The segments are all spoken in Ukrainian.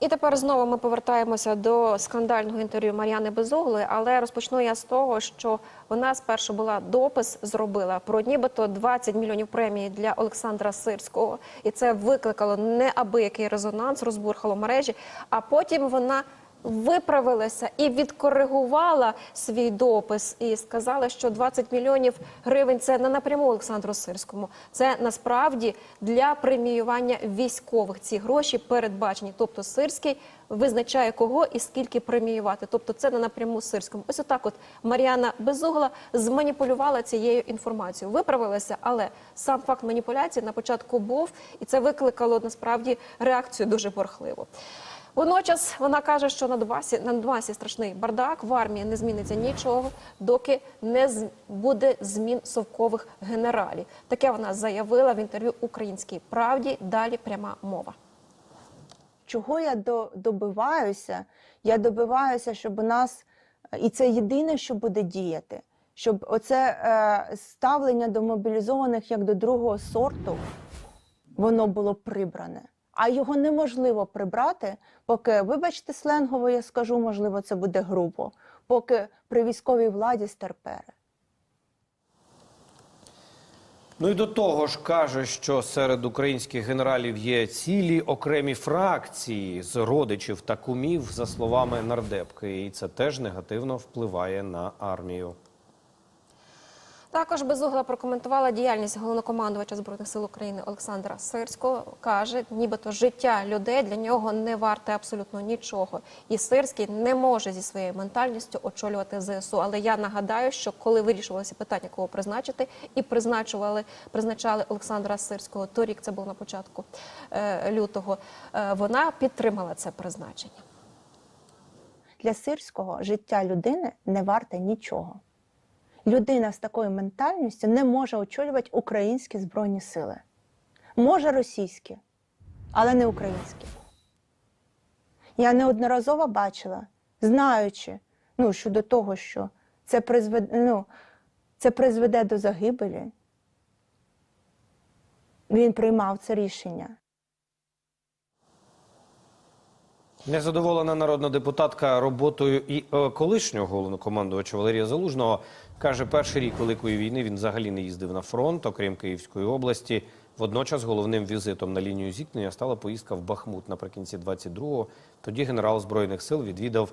І тепер знову ми повертаємося до скандального інтерв'ю Мар'яни Безугли, але розпочну я з того, що вона спершу була допис зробила про нібито 20 мільйонів премії для Олександра Сирського, і це викликало неабиякий резонанс, розбурхало мережі. А потім вона виправилася і відкоригувала свій допис і сказала, що 20 мільйонів гривень це не напряму Олександру Сирському. Це насправді для преміювання військових. Ці гроші передбачені. Тобто Сирський визначає кого і скільки преміювати. Тобто це не напряму Сирському. Ось отак, от Мар'яна Безугла зманіпулювала цією інформацією. Виправилася, але сам факт маніпуляції на початку був, і це викликало насправді реакцію дуже борхливу. Водночас вона каже, що на Донбасі, на Донбасі страшний бардак, в армії не зміниться нічого, доки не буде змін совкових генералів. Таке вона заявила в інтерв'ю Українській правді. Далі пряма мова. Чого я до, добиваюся? Я добиваюся, щоб у нас, і це єдине, що буде діяти, щоб оце е, ставлення до мобілізованих як до другого сорту, воно було прибране. А його неможливо прибрати, поки, вибачте, сленгово я скажу, можливо, це буде грубо, поки при військовій владі стерпери. Ну і до того ж каже, що серед українських генералів є цілі окремі фракції з родичів та кумів, за словами нардепки, і це теж негативно впливає на армію. Також Безугла прокоментувала діяльність головнокомандувача збройних сил України Олександра Сирського. каже, нібито життя людей для нього не варте абсолютно нічого. І Сирський не може зі своєю ментальністю очолювати ЗСУ. Але я нагадаю, що коли вирішувалося питання, кого призначити, і призначували призначали Олександра Сирського. Торік це було на початку е, лютого. е, вона підтримала це призначення. Для сирського життя людини не варте нічого. Людина з такою ментальністю не може очолювати українські збройні сили. Може російські, але не українські. Я неодноразово бачила, знаючи ну, щодо того, що це призведе, ну, це призведе до загибелі. Він приймав це рішення. Незадоволена народна депутатка роботою і е, колишнього головнокомандувача Валерія Залужного каже, перший рік великої війни він взагалі не їздив на фронт, окрім Київської області. Водночас головним візитом на лінію зіткнення стала поїздка в Бахмут наприкінці 22-го. Тоді генерал збройних сил відвідав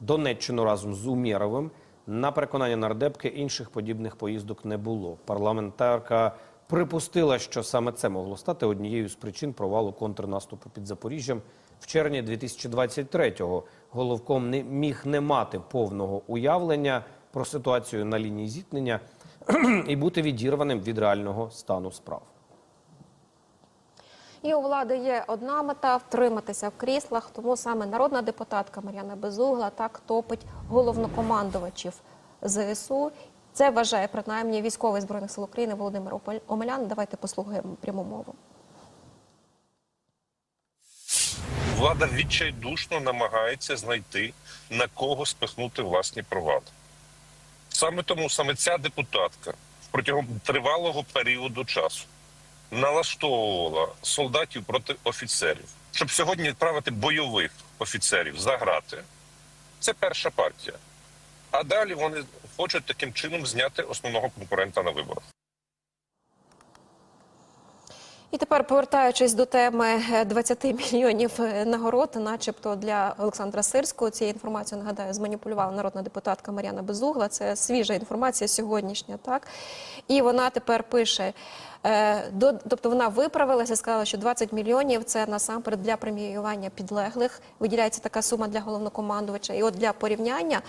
Донеччину разом з Умєровим. На переконання нардепки інших подібних поїздок не було. Парламентарка припустила, що саме це могло стати однією з причин провалу контрнаступу під Запоріжжям в червні 2023-го. Головком не міг не мати повного уявлення про ситуацію на лінії зіткнення і бути відірваним від реального стану справ. І у влади є одна мета втриматися в кріслах. Тому саме народна депутатка Мар'яна Безугла так топить головнокомандувачів ЗСУ. Це вважає принаймні військовий збройних сил України Володимир Омелян. Давайте послухаємо пряму мову. Влада відчайдушно намагається знайти на кого спихнути власні провали. Саме тому саме ця депутатка протягом тривалого періоду часу налаштовувала солдатів проти офіцерів, щоб сьогодні відправити бойових офіцерів за грати. Це перша партія. А далі вони хочуть таким чином зняти основного конкурента на виборах. І тепер, повертаючись до теми е, 20 мільйонів е, нагород, начебто для Олександра Сирського, цією інформацією, нагадаю, зманіпулювала народна депутатка Мар'яна Безугла. Це свіжа інформація сьогоднішня, так? І вона тепер пише, е, тобто вона виправилася, сказала, що 20 мільйонів це насамперед для преміювання підлеглих. Виділяється така сума для головнокомандувача. І от для порівняння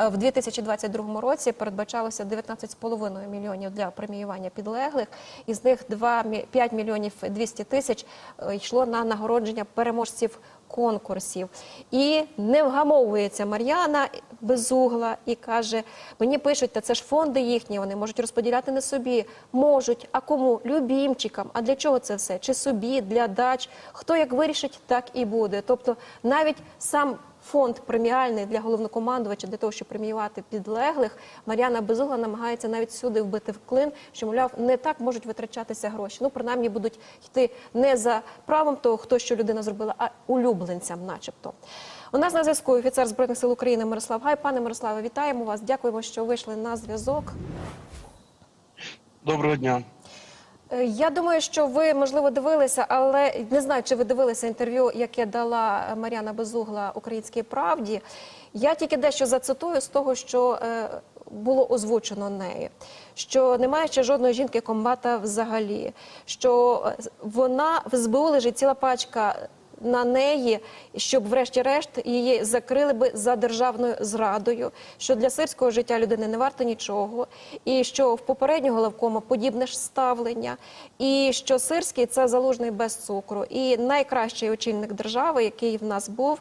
е, в 2022 році передбачалося 19,5 мільйонів для преміювання підлеглих. Із них 2, мі- 5 мільйонів 200 тисяч е, йшло на нагородження переможців конкурсів. І не вгамовується Мар'яна безугла і каже: мені пишуть, та це ж фонди їхні, вони можуть розподіляти не собі. Можуть, а кому? Любімчикам. А для чого це все? Чи собі, для дач? Хто як вирішить, так і буде. Тобто навіть сам фонд преміальний для головнокомандувача для того, щоб преміювати підлеглих. Мар'яна Безугла намагається навіть сюди вбити в клин, що мовляв не так можуть витрачатися гроші. Ну принаймні будуть йти не за правом того, хто що людина зробила, а улюбленцям, начебто. У нас на зв'язку офіцер збройних сил України Мирослав Гай. Пане Мирославе, вітаємо вас. Дякуємо, що вийшли на зв'язок. Доброго дня. Е, Я думаю, що ви можливо дивилися, але не знаю, чи ви дивилися інтерв'ю, яке дала Мар'яна Безугла Українській правді. Я тільки дещо зацитую з того, що е, було озвучено нею. Що немає ще жодної жінки комбата взагалі, що е, вона в СБУ лежить ціла пачка на неї, щоб, врешті-решт, її закрили би за державною зрадою, що для сирського життя людини не варто нічого, і що в попереднього левкома подібне ж ставлення, і що сирський це залужний без цукру, і найкращий очільник держави, який в нас був.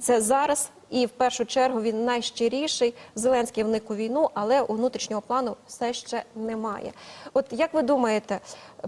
Це зараз і в першу чергу він найщиріший. Зеленський вник у війну, але внутрішнього плану все ще немає. От як ви думаєте,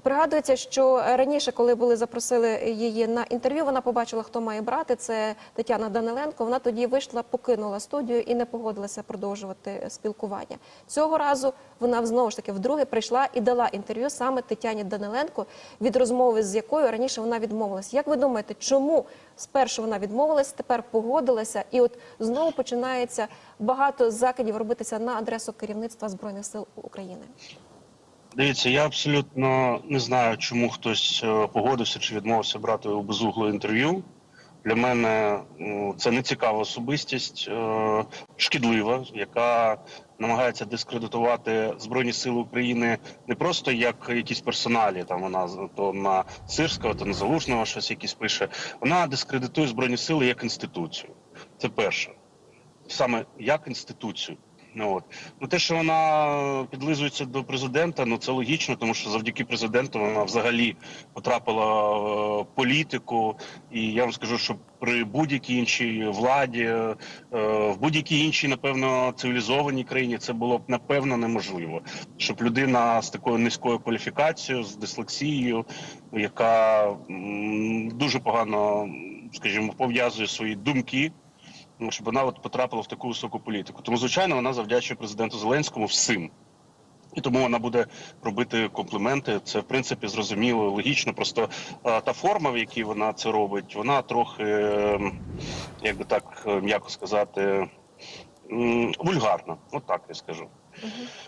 пригадується, що раніше, коли були запросили її на інтерв'ю, вона побачила, хто має брати. Це Тетяна Даниленко. Вона тоді вийшла, покинула студію і не погодилася продовжувати спілкування. Цього разу вона знову ж таки вдруге прийшла і дала інтерв'ю саме Тетяні Даниленко, від розмови з якою раніше вона відмовилась. Як ви думаєте, чому спершу вона відмовилась, тепер погодилася, і от знову починається багато закидів робитися на адресу керівництва збройних сил України? Дивіться, я абсолютно не знаю, чому хтось е, погодився чи відмовився брати у безугло інтерв'ю. Для мене ну, це не цікава особистість, е, шкідлива, яка намагається дискредитувати Збройні Сили України не просто як якісь персоналі, там вона то на Сирського, то на Залужного щось якісь пише. Вона дискредитує Збройні Сили як інституцію. Це перше. Саме як інституцію. Ну, от. ну те, що вона підлизується до президента, ну це логічно, тому що завдяки президенту вона взагалі потрапила в е, політику. І я вам скажу, що при будь-якій іншій владі, е, в будь-якій іншій, напевно, цивілізованій країні це було б напевно неможливо, щоб людина з такою низькою кваліфікацією, з дислексією, яка дуже погано, скажімо, пов'язує свої думки. Ну, щоб вона от потрапила в таку високу політику. Тому, звичайно, вона завдячує президенту Зеленському всім. І тому вона буде робити компліменти. Це в принципі зрозуміло, логічно. Просто е, та форма, в якій вона це робить, вона трохи, е, як би так е, м'яко сказати, вульгарна. От так я скажу.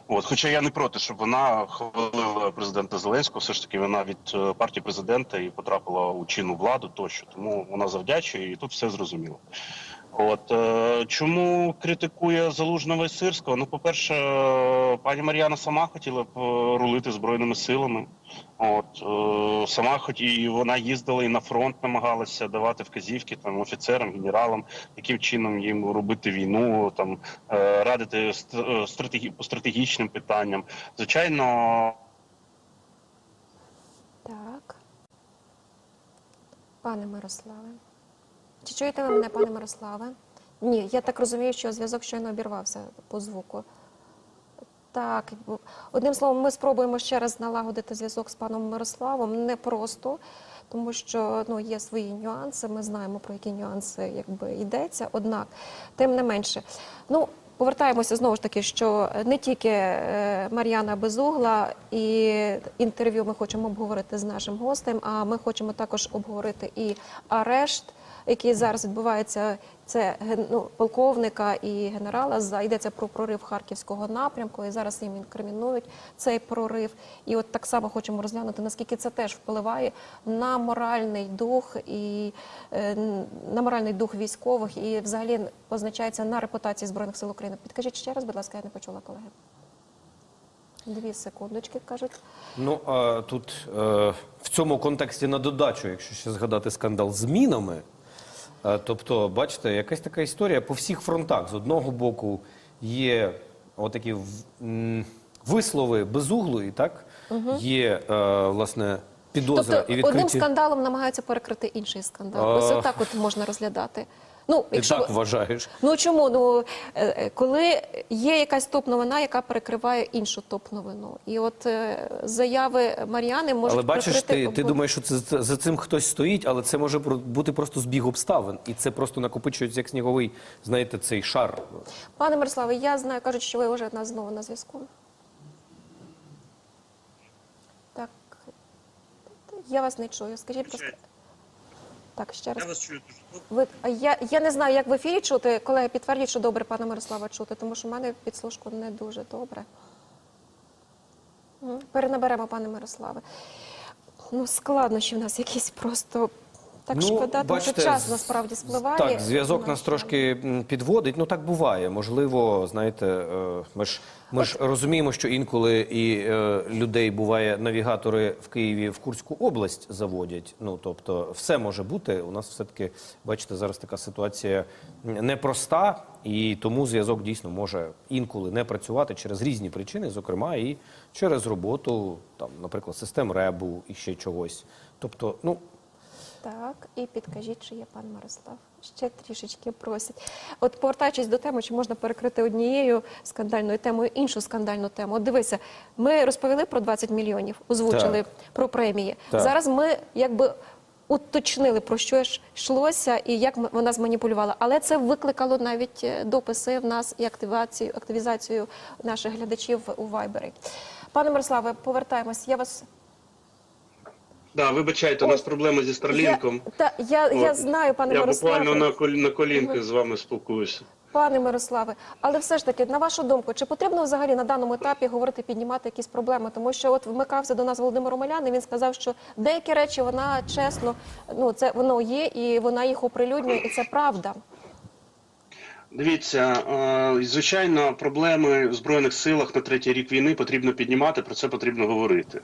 От, хоча я не проти, щоб вона хвалила президента Зеленського, все ж таки вона від е, партії президента і потрапила у чинну владу тощо. Тому вона завдячує, і тут все зрозуміло. От е, чому критикує залужного і сирського? Ну, по-перше, е, пані Мар'яна сама хотіла б е, рулити збройними силами. От сама хоч і вона їздила і на фронт, намагалася давати вказівки там офіцерам, генералам, яким чином їм робити війну, там радити ст- стратегі по стратегічним питанням. Звичайно, Так. Пане Мирославе. Чи чуєте ви мене, пане Мирославе? Ні, я так розумію, що зв'язок щойно обірвався по звуку. Так, одним словом, ми спробуємо ще раз налагодити зв'язок з паном Мирославом. Непросто, тому що ну, є свої нюанси. Ми знаємо, про які нюанси якби, йдеться. Однак, тим не менше. Ну, повертаємося знову ж таки, що не тільки е, Мар'яна Безугла і інтерв'ю ми хочемо обговорити з нашим гостем, а ми хочемо також обговорити і арешт який зараз відбувається, це ну, полковника і генерала. За йдеться про прорив харківського напрямку, і зараз їм інкримінують цей прорив. І от так само хочемо розглянути, наскільки це теж впливає на моральний дух і е, на моральний дух військових, і взагалі позначається на репутації збройних сил України. Підкажіть ще раз, будь ласка, я не почула колеги. Дві секундочки кажуть. Ну а тут е, в цьому контексті на додачу, якщо ще згадати скандал з мінами. Е, тобто, бачите, якась така історія по всіх фронтах. З одного боку є отакі вислови безуглої, так? Є е, власне підозра Тобто і одним скандалом намагаються перекрити інший скандал. А. Ось отак от можна розглядати. Ну, Ти якщо так вважаєш? Ну чому? Ну е, е, коли є якась топ-новина, яка перекриває іншу топ-новину, і от е, заяви Мар'яни можуть Але бачиш, прикрити ти, ти думаєш, що це, це- за цим хтось стоїть, але це може бути просто збіг обставин. І це просто накопичується як сніговий, знаєте, цей шар. Пане Мирославе, я знаю, кажуть, що ви вже нас знову на зв'язку. Так. Я вас не чую. Скажіть, будь ласка. Так, ще раз. Я вас чую дуже. Ви, а я, я не знаю, як в ефірі чути. Колеги, підтвердіть, що добре пана Мирослава чути, тому що в мене підслужку не дуже добре. Перенаберемо, пане Мирославе. Ну, складно, що в нас якісь просто так шкода, тому що час насправді спливає. Так, зв'язок нас трошки підводить. Ну так буває. Можливо, знаєте, е, ми ж ми ж розуміємо, що інколи і е, людей буває навігатори в Києві в Курську область заводять. Ну тобто, все може бути. У нас все таки, бачите, зараз така ситуація непроста, і тому зв'язок дійсно може інколи не працювати через різні причини, зокрема і через роботу, там, наприклад, систем ребу і ще чогось. Тобто, ну Так, і підкажіть, чи є пан Мирослав. Ще трішечки просять. От повертаючись до теми, чи можна перекрити однією скандальною темою іншу скандальну тему. От дивися, ми розповіли про 20 мільйонів, озвучили Так. про премії. Так. Зараз ми якби. Уточнили про що ж йшлося і як вона зманіпулювала, але це викликало навіть е, дописи в нас і активацію, активізацію наших глядачів у Вайбері. Пане Мирославе, повертаємось. Я вас Да, вибачайте, у нас проблеми зі Старлінком. Я, та, я, я От. знаю, пане Я Мирославе. буквально на, кол... на колінках з вами спілкуюся. Пане Мирославе, але все ж таки, на вашу думку, чи потрібно взагалі на даному етапі говорити, піднімати якісь проблеми? Тому що от вмикався до нас Володимир Омелян, і він сказав, що деякі речі вона чесно, ну це воно є, і вона їх оприлюднює, і це правда. Дивіться, е, звичайно, проблеми в збройних силах на третій рік війни потрібно піднімати. Про це потрібно говорити.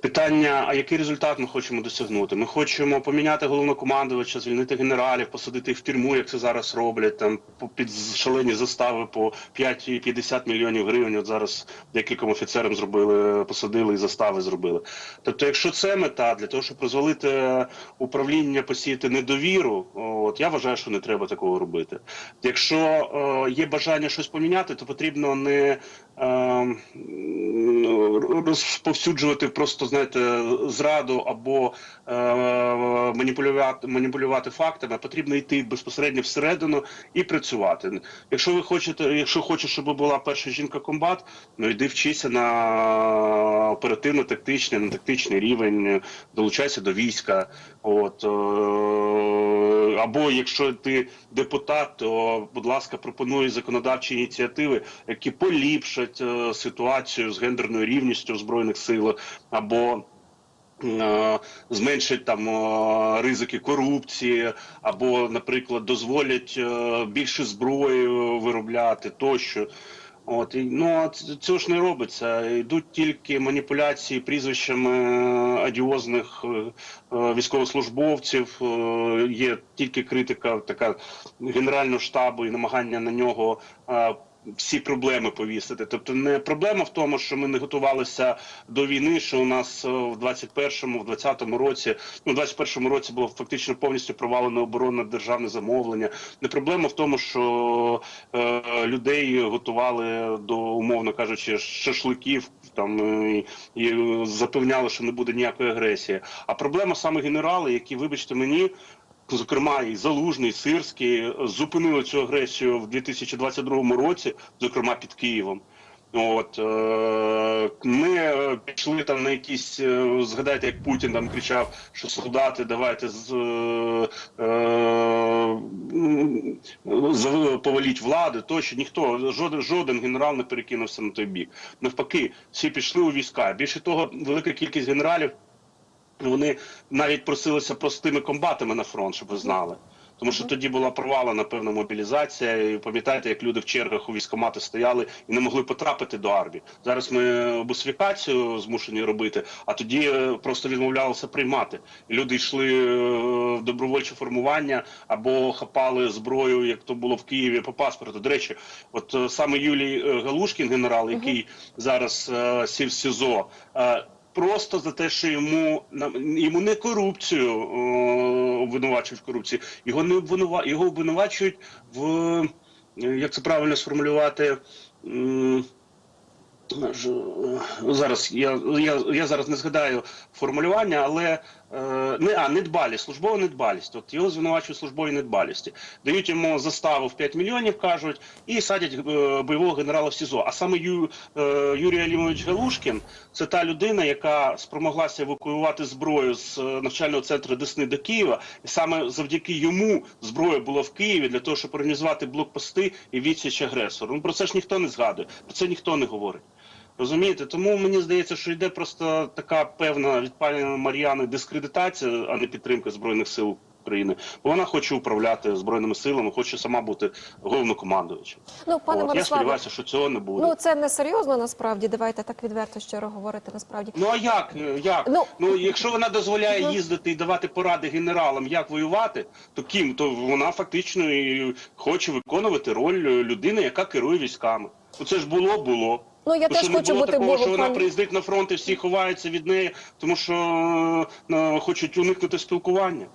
Питання: а який результат ми хочемо досягнути? Ми хочемо поміняти головнокомандувача, звільнити генералів, посадити їх в тюрму, як це зараз роблять, там під шалені застави по 5,50 мільйонів гривень. От зараз декільком офіцерам зробили, посадили і застави зробили. Тобто, якщо це мета для того, щоб розвалити управління, посіяти недовіру, от я вважаю, що не треба такого робити. Якщо е, є бажання щось поміняти, то потрібно не е, розповсюджувати просто знаєте зраду або е, маніпулювати маніпулювати фактами. Потрібно йти безпосередньо всередину і працювати. Якщо ви хочете, якщо хочеш, щоб була перша жінка комбат, ну йди вчися на оперативно-тактичний, на тактичний рівень, долучайся до війська. От е, або якщо ти депутат, то будь ласка, пропонуй законодавчі ініціативи, які поліпшать е, ситуацію з гендерною рівністю в збройних силах, або е, зменшать там ризики корупції, або, наприклад, дозволять більше зброї виробляти тощо. От і ну цього ж не робиться. Йдуть тільки маніпуляції прізвищами адіозних е, е, військовослужбовців. е, Є тільки критика така генерального штабу і намагання на нього. Всі проблеми повісити. Тобто не проблема в тому, що ми не готувалися до війни, що у нас е, в 21-му, в 20-му році, ну в 21-му році було фактично повністю провалене оборонне державне замовлення. Не проблема в тому, що е, людей готували до умовно кажучи шашликів там е, і, і запевняли, що не буде ніякої агресії. А проблема саме генерали, які, вибачте мені. Зокрема, і Залужний, Сирський зупинили цю агресію в 2022 році, зокрема під Києвом. От е, ми е, пішли там на якісь, е, згадайте, як Путін там кричав, що солдати давайте е, е, з- поваліть влади, тощо ніхто жоден жоден генерал не перекинувся на той бік. Навпаки, всі пішли у війська. Більше того, велика кількість генералів вони навіть просилися простими комбатами на фронт, щоб ви знали. Тому що тоді була провалена певна мобілізація. І пам'ятаєте, як люди в чергах у військкомати стояли і не могли потрапити до армії. Зараз ми бусифікацію змушені робити, а тоді е, просто відмовлялися приймати. І люди йшли е, в добровольче формування або хапали зброю, як то було в Києві по паспорту. До речі, от е, саме Юлій Галушкін, генерал, який зараз е, сів в СІЗО. е, просто за те, що йому йому не корупцію обвинувачують в корупції, його не обвинува, його обвинувачують в як це правильно сформулювати. Зараз я, я, я зараз не згадаю формулювання, але не а недбалість, службова недбалість. От його звинувачують в службовій недбалісті. Дають йому заставу в 5 мільйонів, кажуть, і садять е, бойового генерала в СІЗО. А саме Ю, е, Юрій Алімович Галушкін це та людина, яка спромоглася евакуювати зброю з е, навчального центру Десни до Києва, і саме завдяки йому зброя була в Києві для того, щоб організувати блокпости і відсіч агресору. Ну про це ж ніхто не згадує, про це ніхто не говорить. Розумієте, тому мені здається, що йде просто така певна від пані Мар'яни дискредитація, а не підтримка збройних сил України. Бо вона хоче управляти збройними силами, хоче сама бути головнокомандуючим. Ну, пане От, я сподіваюся, що цього не буде. ну це не серйозно насправді. Давайте так відверто щиро говорити насправді. Ну а як? е, як? Ну- Ну, якщо вона дозволяє Ну. їздити і давати поради генералам, як воювати, то ким? То вона фактично і хоче виконувати роль людини, яка керує військами. Ну це ж було, було. Ну я Ну, теж хочу бути такого, що вона приїздить на фронт і всі ховаються від неї, тому що е, хочуть уникнути спілкування.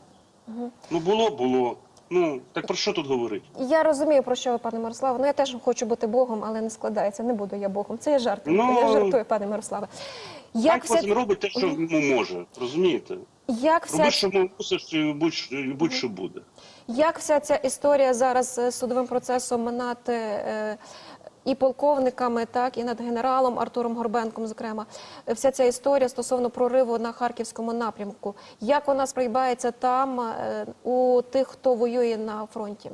Ну було, було. Ну так про що тут говорити? Я розумію про що ви, пане Мирославе. Ну я теж хочу бути Богом, але не складається. Не буду я Богом. Це є жарт. Ну, я жартую, пане Мирославе. Як вся, кожен робить те, що йому може, розумієте? як вся Роби, що мусиш, будь- будь-що буде. Як вся ця історія зараз з судовим процесом над е, і полковниками, так і над генералом Артуром Горбенком, зокрема, вся ця історія стосовно прориву на харківському напрямку, як вона сприймається там е, у тих, хто воює на фронті?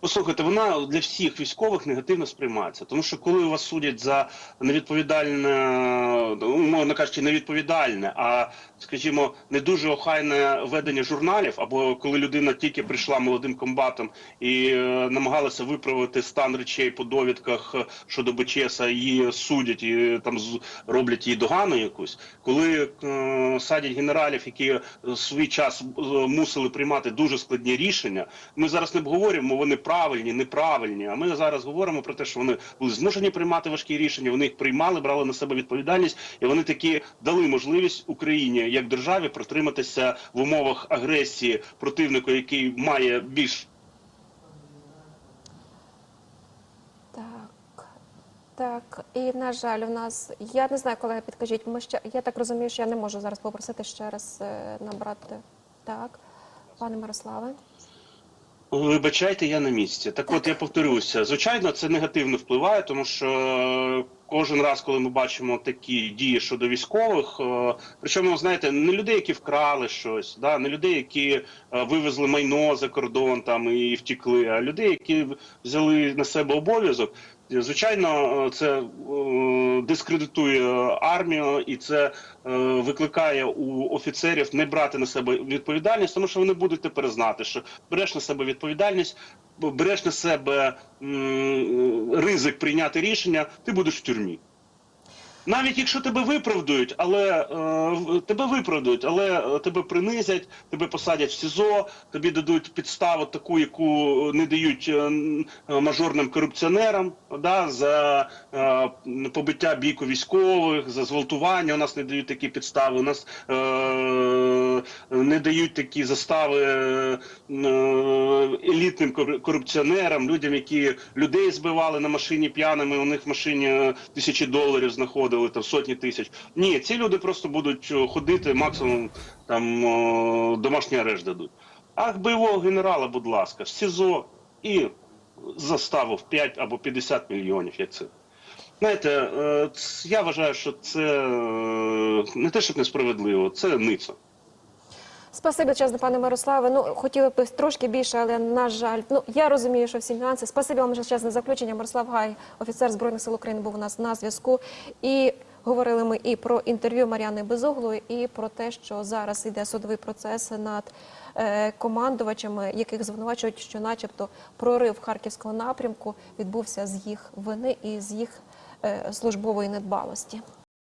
Послухайте, вона для всіх військових негативно сприймається, тому що коли вас судять за невідповідальне, ну, мовно кажучи, невідповідальне, а скажімо, не дуже охайне ведення журналів, або коли людина тільки прийшла молодим комбатом і е, намагалася виправити стан речей по довідках е, щодо БЧСа, її судять і там з- роблять їй догану якусь, коли е, садять генералів, які в свій час е, мусили приймати дуже складні рішення. Ми зараз не обговорюємо, вони правильні, неправильні. А ми зараз говоримо про те, що вони були змушені приймати важкі рішення. Вони їх приймали, брали на себе відповідальність, і вони таки дали можливість Україні як державі протриматися в умовах агресії противнику, який має більш Так, так. І на жаль, у нас я не знаю, колеги, підкажіть. Ми ще я так розумію, що я не можу зараз попросити ще раз е, набрати. Так, пане Мирославе. Вибачайте, я на місці. Так, от я повторюся. Звичайно, це негативно впливає, тому що кожен раз, коли ми бачимо такі дії щодо військових, е, причому знаєте, не людей, які вкрали щось, да, не людей, які е, вивезли майно за кордон там і втікли, а людей, які взяли на себе обов'язок. Звичайно, е, це е, дискредитує армію, і це е, викликає у офіцерів не брати на себе відповідальність, тому що вони будуть тепер знати, що береш на себе відповідальність, береш на себе ризик прийняти рішення, ти будеш в тюрмі. Навіть якщо тебе виправдують, але е, тебе виправдують, але е, тебе принизять, тебе посадять в СІЗО, тобі дадуть підставу таку, яку не дають е, е, мажорним корупціонерам, да, за е, побиття бійку військових, за зґвалтування. У нас не дають такі підстави. У нас е, не дають такі застави е, елітним кор- корупціонерам, людям, які людей збивали на машині п'яними. У них в машині е, тисячі доларів знаходили, там сотні тисяч. Ні, ці люди просто будуть е, ходити, максимум там е, домашній арешт дадуть. А бойового генерала, будь ласка, СІЗО і заставу в 5 або 50 мільйонів, як це. Знаєте, е, я вважаю, що це не те, щоб несправедливо, це ницо. Спасибі, чесно, пане Мирославе. Ну хотіли б трошки більше, але на жаль, ну я розумію, що всі нюанси. Спасибі вам чесне заключення. Мирослав Гай, офіцер збройних сил України, був у нас на зв'язку. І говорили ми і про інтерв'ю Мар'яни Безуглої, і про те, що зараз йде судовий процес над е, командувачами, яких звинувачують, що, начебто, прорив харківського напрямку відбувся з їх вини і з їх е, службової недбалості.